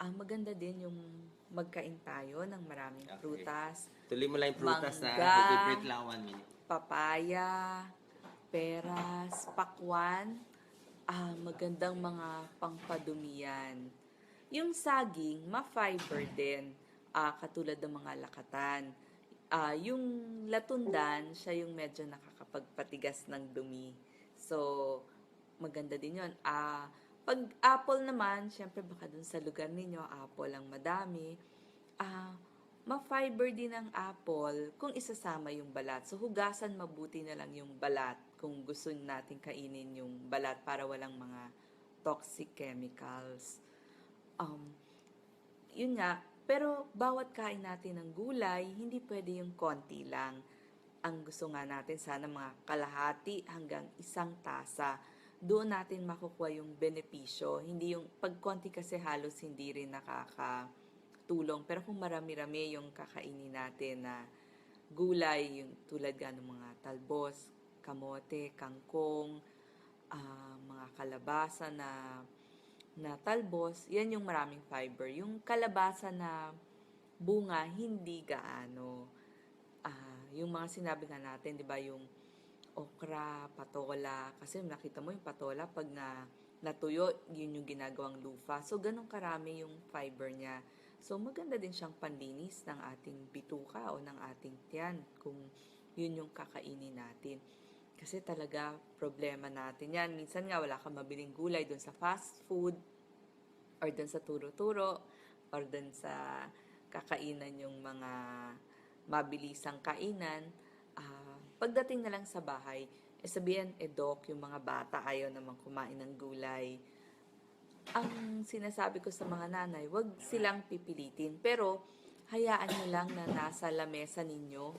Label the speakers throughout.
Speaker 1: ang maganda din yung magkain tayo ng maraming
Speaker 2: Okay.
Speaker 1: prutas,
Speaker 2: Tuloy mo lang yung prutas na
Speaker 1: Mangga.
Speaker 2: mag-break lang one minute.
Speaker 1: papaya, peras, pakwan, ah, magandang mga pangpadumihan. Yung saging, ma-fiber din, ah, katulad ng mga lakatan. Ah, yung latundan, siya yung medyo nakakapagpatigas ng dumi. So, maganda din yun. Ah, pag apple naman, syempre baka dun sa lugar ninyo, apple ang madami. Ah, ma-fiber din ang apple kung isasama yung balat. So, hugasan mabuti na lang yung balat kung gusto natin kainin yung balat para walang mga toxic chemicals. Um, yun nga, pero bawat kain natin ng gulay, hindi pwede yung konti lang. Ang gusto nga natin, sana mga kalahati hanggang isang tasa. Doon natin makukuha yung benepisyo. Hindi yung, pag konti kasi halos hindi rin nakakatulong. Pero kung marami-rami yung kakainin natin na gulay, yung tulad ng mga talbos, kamote, kangkong, ah, mga kalabasa na na talbos, yan yung maraming fiber. Yung kalabasa na bunga, hindi gaano. Ah, yung mga sinabi nga natin, di ba, yung okra, patola, kasi nakita mo yung patola, pag na natuyo, yun yung ginagawang lufa. So, ganun karami yung fiber niya. So, maganda din siyang panlinis ng ating bituka o ng ating tiyan kung yun yung kakainin natin. Kasi talaga, problema natin yan. Minsan nga, wala kang mabiling gulay doon sa fast food, or doon sa turo-turo, or doon sa kakainan yung mga mabilisang kainan. Pagdating na lang sa bahay, eh sabihin, eh doc, yung mga bata ayaw naman kumain ng gulay. Ang sinasabi ko sa mga nanay, wag silang pipilitin. Pero, hayaan nyo lang na nasa lamesa ninyo.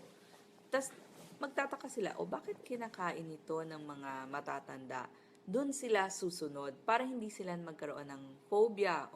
Speaker 1: Tapos, magtataka sila, o bakit kinakain ito ng mga matatanda? Doon sila susunod para hindi sila magkaroon ng phobia